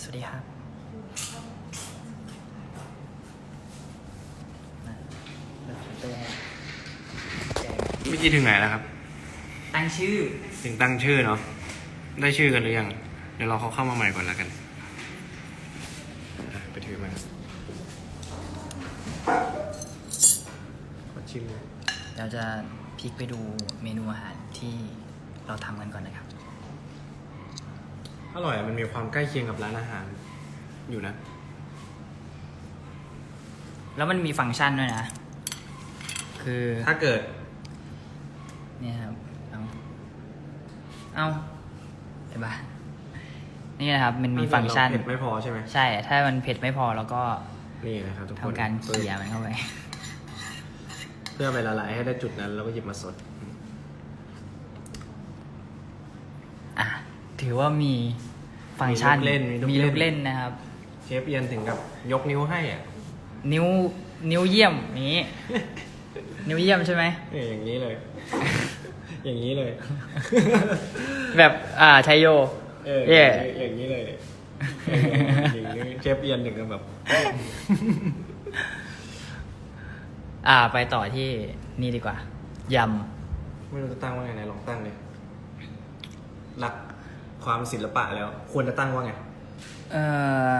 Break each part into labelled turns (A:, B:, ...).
A: สวัสดีครับมาเปิดประตูให้แจก
B: เมื่อกี้ถึงไหนแล้วครับ
A: ตั้งชื่อ
B: ถึงตั้งชื่อเนาะ ได้ชื่อกันหรือยัง เดี๋ยวเราเขาเข้ามาใหม่ก่อนแล้วกันอะไปถือมาขอชิมเลย
A: เราจะพลิกไปดูเมนูอาหารที่เราทำกันก่อนนะครับ
B: อร่อยอะมันมีความใกล้เคียงกับร้านอาหาร อยู่นะ
A: แล้วมันมีฟังก์ชันด้วยนะ คือ
B: ถ้าเกิด
A: เนี่ยครับ เอาเอาเห็นปะนี่นะครับ มันมีฟังก์ชัน
B: เผ็ดไม่พอใช่ไหม
A: ใช่ ถ้ามันเผ็ดไม่พอแล้วก็
B: นี่นะครับทุกคน
A: ทำการเขี่ยมันเข้าไป
B: เพื่อไปละลายให้ได้จุดนั้น แล้วก็หยิบมาสด
A: อะ ถือว่ามี ฟังก์ชัน
B: มีลูกเล่นมี
A: มี
B: ลู
A: ลู
B: ก
A: ก
B: เล่
A: เล่
B: น
A: นนะครับ
B: เชฟเอียนถึงกับยกนิ้วให้อะ
A: นิ้วนิ้วเยี่ยมอย่างนี้ นิ้วเยี่ยมใช่ไหม
B: นี่อย่างนี้เลย อย่างนี้เลย
A: แบบอ่าชัยโย
B: เออ
A: เย่
B: อย่างนี้เลยเอออย่างนี้เชฟเอียนถึงกับแบบ
A: อ่าไปต่อที่นี่ดีกว่า ย
B: ไม่รู้จะตั้งว่าไงไหนลองตั้งเลยหลัก ความศิลปะแล้ว ควรจะตั้งว่าไงำ
A: เอ่อ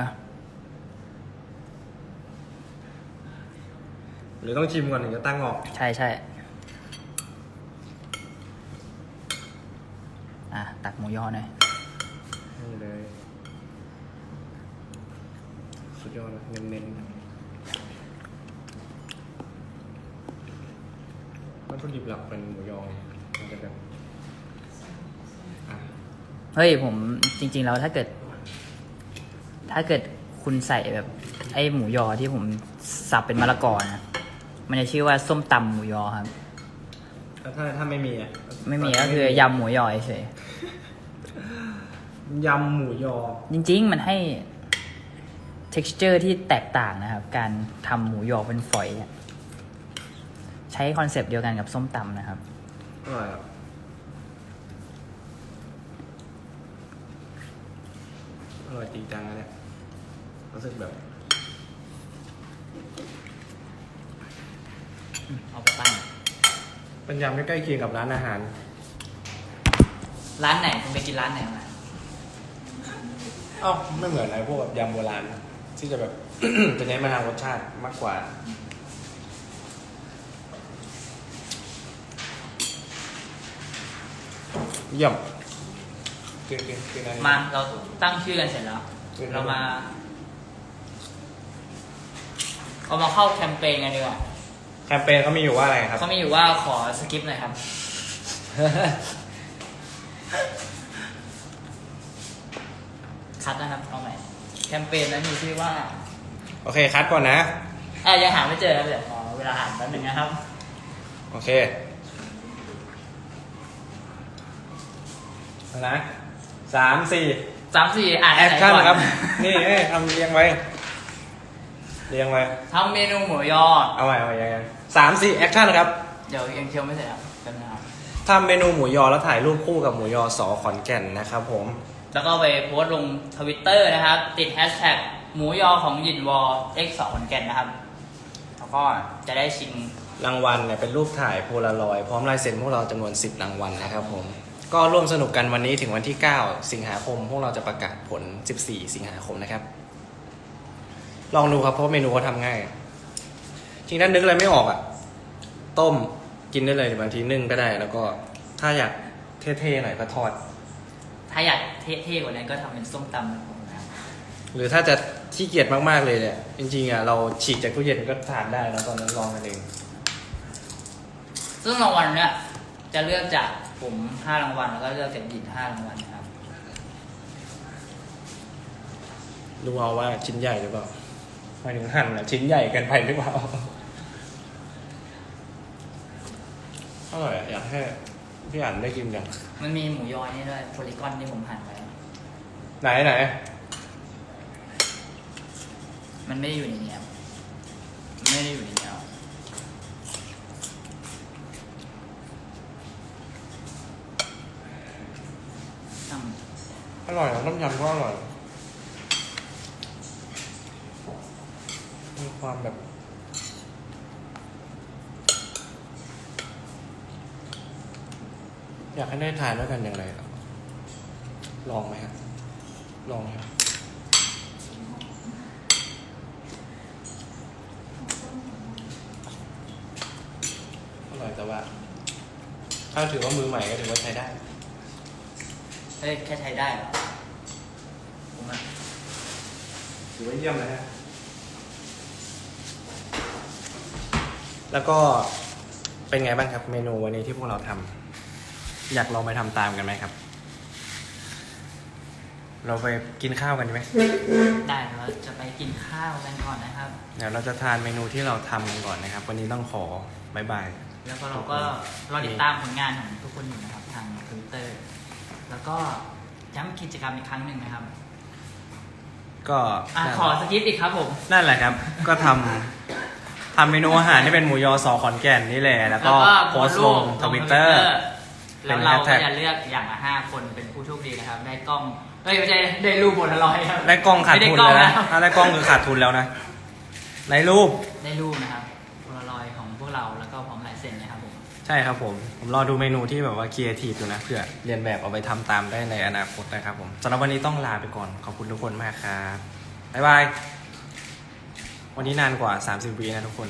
B: หรือต้องชิมก่อนถึงจะตั้งออก
A: ใช่ใช่อะ ตักหมูยอหน่อย
B: นี่เลย สุดยอดเลยเน้นๆวัตถุดิบหลักเป็นหมูยอมันจะแบบอะ
A: เฮ้ยผมจริง ๆ แล้วถ้าเกิด ถ้าเกิดคุณใส่แบบ ไอ้หมูยอที่ผมสับเป็นมะละกอนะมันจะชื่อว่าส้มตำหมูยอครับ
B: แล้วถ้าถ้าไม่มีอะ
A: ไม่มีก็คือยำหมูยอเฉย
B: ยำหมูยอ
A: จริง ๆ มันให้ texture ที่แตกต่างนะครับ การทำหมูยอเป็นฝอยอะใช้คอนเซปต์เดียวกันกับส้มตำนะครับ
B: อร่อยอะอ ร่อยจริงจังนะเนี่ยรู้สึกแบบ
A: เอาไปตั้ง
B: เป็นยำไม่ใกล้เคียงกับร้านอาหาร
A: ร้านไหนคุณไปกินร้านไหนมา
B: เอ้าไม่เหมือนอะไรพวกแบบยำโบราณนะที่จะแบบ จะเน้นมาทางรสชาติมากกว่า เยี่ยม กินกินกินอะไร
A: มาเราตั้งชื่อกันเสร็จแล้ว
B: เสร็จแล้ว
A: เรามาเรามาเข้าแคมเปญกันดีกว่า
B: แคมเปญเขามีอยู่ว่าอะไรครับ
A: เขามีอยู่ว่าขอสกิปหน่อยครับ คัดนะครับเอาใหม่แคมเปญนั้นมีชื่อว่า
B: โอเคคัดก่อนนะ
A: อะยังหาไม่เจอครับเดี๋ยวขอเวลาอ่านแป๊บนึงนะครับ
B: โอเคเอานะ สามสี่
A: สามสี่อ่าน
B: แอ
A: ไห
B: คนชั่น
A: ก่อน
B: ครับ นี่เอ้ยทำเรียงไว้ เรียงไว้
A: ทำเมนูหมูยอ
B: เอาใหม่เอาใหม่ยังไงสามสี่แอคชั่นครับ
A: เดี๋ยวยังเคี้ยวไม่เสร็จครับกันนะครับ
B: ทำเมนูหมูยอแล้วถ่ายรูปคู่กับหมูยอสอขอนแก่นนะครับผม
A: แล้วก็ไปโพสต์ลงทวิตเตอร์นะครับ ติดแฮชแท็กหมูยอของยินวอ x 2ขอนแก่นนะครับ แล้วก็จะได้ชิง
B: รางวัลเนี่ยเป็นรูปถ่ายโพลารอยด์พร้อมลายเซ็นพวกเราจำนวน 10 รางวัลนะครับผม ก็ร่วมสนุกกันวันนี้ถึงวันที่ 9 สิงหาคม พวกเราจะประกาศผล 14 สิงหาคมนะครับ ลองดูครับเพราะเมนูเขาทำง่าย จริงๆถ้านึกอะไรไม่ออกอะ ต้มกินได้เลยบางทีนึ่งก็ได้ แล้วก็ถ้าอยากเท่ๆหน่อยก็ทอด
A: ถ้าอยากเท่ๆกว่านั้นก็ทำเป็นส้มตำนะครับ
B: หรือถ้าจะขี้เกียจมากๆเลยเนี่ยจริงๆอะเราฉีกจากตู้เย็นก็ทานได้แล้วตอนนั้นลองกันเอง
A: ซึ่งรางวัลเนี่ย จะเลือกจากผมห้ารางวัลแล้วก็เลือกจากหยินห้ารางวัลนะครับ
B: ดูเอาว่าชิ้นใหญ่หรือเปล่าหมายถึงหั่นอะชิ้นใหญ่เกินไปหรือเปล่าอร่อยอะอยากให้พี่อ่านได้กินกัน
A: มันมีหมูยอนี่ด้วยโพลิกอนที่ผมหั่นไว้
B: ไหนไหน
A: มันไม่ได้อยู่ในนี้ครับไม่ได้อยู่ในนี้ อ
B: ร่อยนะต้มยำก็อร่อย มีความแบบ อยากให้ได้ทานด้วยกันอย่างไรลองไหมครับลองครับอร่อยแต่ว่า ถ้าถือว่ามือใหม่ก็ถือว่าใช้ได้
A: เอ้ยแค่ใช้ได้เหรอผมอะ
B: ถือว่าเยี่ยมนะฮะ แล้วก็เป็นไงบ้างครับเมนูวันนี้ที่พวกเราทำอยากลองไปทำตามกันไหมครับ เราไปกินข้าวกันไหม
A: ได้เดี๋ยวเราจะไปกินข้าวกันก่อนนะครับ
B: เดี๋ยวเราจะทานเมนูที่เราทำกันก่อนนะครับ วันนี้ต้องขอบายบาย
A: แล้วก็เราก็รอติดตามผลงานของทุกคนอยู่นะครับทางทวิตเตอร์ แล้วก็ย้ำกิจกรรมอีกครั้งหนึ่งนะครับ
B: ก็
A: อะขอสกิปอีกครับผม
B: นั่นแหละครับ ก็ทำทำเมนูอาหารที่เป็นหมูยอสอขอนแก่นนี่แหละแล้วก็โพสต์ลงทวิตเตอร์
A: แล้วเรา
B: เป็น
A: ก็
B: hashtag
A: จะเลือกอย่างละห้าคนเป็นผู้โชคดีนะครับ ได้กล้องเอ้ยไม่ใช่ได้รูปโพลารอยด์ครับ
B: ได้กล้องขาด
A: ไม่ได้
B: ทุน
A: กล้อง
B: แล้ว
A: แล้
B: นะ
A: ว
B: ถ้าได้กล้องคือขาดทุนแล้วนะในรูป
A: ได้รูปนะครับโพลารอยด์ของพวกเราแล้ว
B: ใช่ครับผม ผมรอดูเมนูที่แบบว่าครีเอทีฟอยู่นะเพื่อเรียนแบบเอาไปทำตามได้ในอนาคตนะครับผมสำหรับวันนี้ต้องลาไปก่อน ขอบคุณทุกคนมากครับ บ๊ายบาย วันนี้นานกว่า 30วินะทุกคน